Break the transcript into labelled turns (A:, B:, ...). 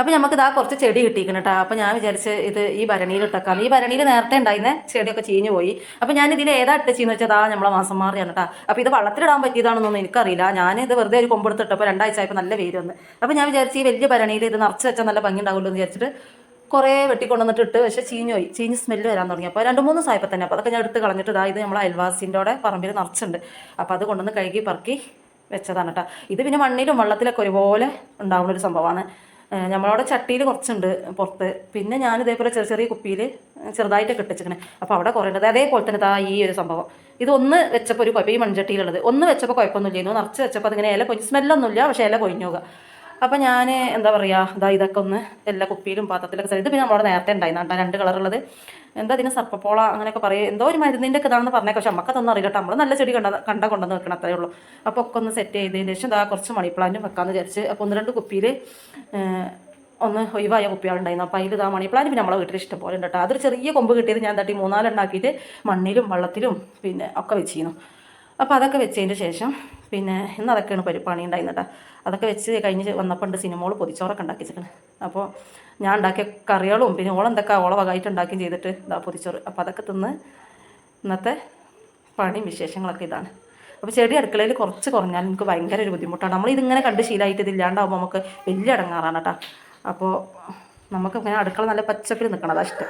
A: അപ്പോൾ നമുക്ക് ഇതാ കുറച്ച് ചെടി കിട്ടിയിരിക്കണം കേട്ടോ അപ്പോൾ ഞാൻ വിചാരിച്ച് ഇത് ഈ ഭരണിയിൽ ഇട്ടേക്കാം. ഈ ഭരണിയിൽ നേരത്തെ ഉണ്ടായിരുന്ന ചെടിയൊക്കെ ചീഞ്ഞു പോയി. അപ്പോൾ ഞാൻ ഇതിൽ ഏതാ ഇട്ടുച്ചെന്ന് വെച്ചാൽ അതാ നമ്മളെ മാസം മാറിയാണ് കേട്ടോ അപ്പോൾ ഇത് വള്ളത്തിലിടാൻ പറ്റിയതാണെന്നൊന്നും എനിക്കറിയില്ല. ഞാൻ ഇത് വെറുതെ ഒരു കൊമ്പെടുത്തിട്ടപ്പോൾ രണ്ടാഴ്ച ആയപ്പോൾ നല്ല വെയിൽ വന്ന്. അപ്പോൾ ഞാൻ വിചാരിച്ച് ഈ വലിയ ഭരണിയിൽ ഇത് നിറച്ച് വെച്ചാൽ നല്ല ഭംഗി ഉണ്ടാവുള്ളൂ എന്ന് വിചാരിച്ചിട്ട് കുറേ വെട്ടിക്കൊണ്ടുവന്നിട്ട് ഇട്ട് പക്ഷേ ചീഞ്ഞു പോയി. ചീഞ്ഞ് സ്മെല്ല് വരാൻ തുടങ്ങി. അപ്പോൾ രണ്ട് മൂന്ന് സായപ്പോൾ തന്നെ. അപ്പോൾ അതൊക്കെ ഞാൻ എടുത്ത് കളഞ്ഞിട്ട് ഇതാ ഇത് നമ്മളെ അയൽവാസിന്റെ പറമ്പിൽ നിറച്ചുണ്ട് അപ്പോൾ അത് കൊണ്ടുവന്ന് കഴുകി പറക്കി വെച്ചതാണ് കേട്ടോ ഇത് പിന്നെ മണ്ണിലും വെള്ളത്തിലൊക്കെ ഒരുപോലെ ഉണ്ടാവുന്ന ഒരു സംഭവമാണ്. നമ്മളവിടെ ചട്ടിയിൽ കുറച്ചുണ്ട് പുറത്ത്. പിന്നെ ഞാൻ ഇതേപോലെ ചെറിയ ചെറിയ കുപ്പിയിൽ ചെറുതായിട്ടൊക്കെ ഇട്ടിച്ചിരിക്കണേ അപ്പോൾ അവിടെ കുറേ ഉണ്ട് അതേപോലെ തന്നെ താ ഈ ഒരു സംഭവം. ഇതൊന്ന് വെച്ചപ്പോൾ ഒരു കുഴപ്പം. ഈ മൺചട്ടിയിലുള്ളത്. ഒന്ന് വെച്ചപ്പോൾ കുഴപ്പമൊന്നുമില്ലായിരുന്നു നിറച്ച് വെച്ചപ്പോൾ അതിങ്ങനെ ഇല പൊഞ്ഞ് സ്മെല്ലൊന്നുമില്ല പക്ഷേ ഇല പോകുക അപ്പോൾ ഞാൻ എന്താ പറയുക ഇതാ ഇതൊക്കെ ഒന്ന് എല്ലാ കുപ്പിയിലും പാത്രത്തിലൊക്കെ ഇത് പിന്നെ നമ്മളവിടെ നേരത്തെ ഉണ്ടായിരുന്നു രണ്ട് കളറുള്ളത് എന്താ അതിന് സർപ്പപ്പോള അങ്ങനെയൊക്കെ പറയും എന്തോ ഒരു മരുന്നിന്റെ ഒക്കെ ഇതാണെന്ന് പറഞ്ഞേക്കാം പക്ഷെ നമുക്കതൊന്നും അറിയില്ല നമ്മൾ നല്ല ചെടി കണ്ട കണ്ട കൊണ്ടുവന്ന് വെക്കണം അത്രേ ഉള്ളൂ. അപ്പോൾ ഒക്കെ ഒന്ന് സെറ്റ് ചെയ്തതിന് ശേഷം ഇതാ കുറച്ച് മണി പ്ലാന്റും വെക്കാമെന്ന് വിചാരിച്ച് അപ്പോൾ ഒന്ന് രണ്ട് കുപ്പിയിൽ ഒന്ന് ഒഴിവായ കുപ്പികളുണ്ടായിരുന്നു. അപ്പോൾ അതിൽ ഇതാ മണി പ്ലാന്റ് പിന്നെ നമ്മളെ വീട്ടിൽ ഇഷ്ടം പോലെ ഉണ്ട് കേട്ടോ. അതൊരു ചെറിയ കൊമ്പ് കിട്ടിയത് ഞാൻ തട്ടി മൂന്നാലുണ്ടാക്കിയിട്ട് മണ്ണിലും വെള്ളത്തിലും പിന്നെ ഒക്കെ വെച്ചിരുന്നു. അപ്പോൾ അതൊക്കെ വെച്ചതിന് ശേഷം പിന്നെ ഇന്ന് അതൊക്കെയാണ് പരിപ്പാണി പണി ഉണ്ടായിരുന്നത് കേട്ടോ അതൊക്കെ വെച്ച് കഴിഞ്ഞ് വന്നപ്പോൾ ഉണ്ട് സിനിമകൾ പൊതിച്ചോറൊക്കെ ഉണ്ടാക്കി അപ്പോൾ ഞാൻ ഉണ്ടാക്കിയ കറികളും പിന്നെ ഓളെന്തൊക്കെ ഓള വകമായിട്ട് ഉണ്ടാക്കുകയും ചെയ്തിട്ട് ഇതാ പൊതിച്ചോറ്. അപ്പോൾ അതൊക്കെ തിന്ന് ഇന്നത്തെ പണിയും വിശേഷങ്ങളൊക്കെ ഇതാണ്. അപ്പോൾ ചെടി അടുക്കളയിൽ കുറച്ച് കുറഞ്ഞാൽ എനിക്ക് ഭയങ്കര ഒരു ബുദ്ധിമുട്ടാണ്. നമ്മൾ ഇതിങ്ങനെ കണ്ട് ശീലമായിട്ട് ഇതില്ലാണ്ടാവുമ്പോൾ നമുക്ക് വലിയ ഇടങ്ങാറാണ് കേട്ടോ അപ്പോൾ നമുക്ക് ഇങ്ങനെ അടുക്കള നല്ല പച്ചപ്പിൽ നിൽക്കണം. അതാ ഇഷ്ടം.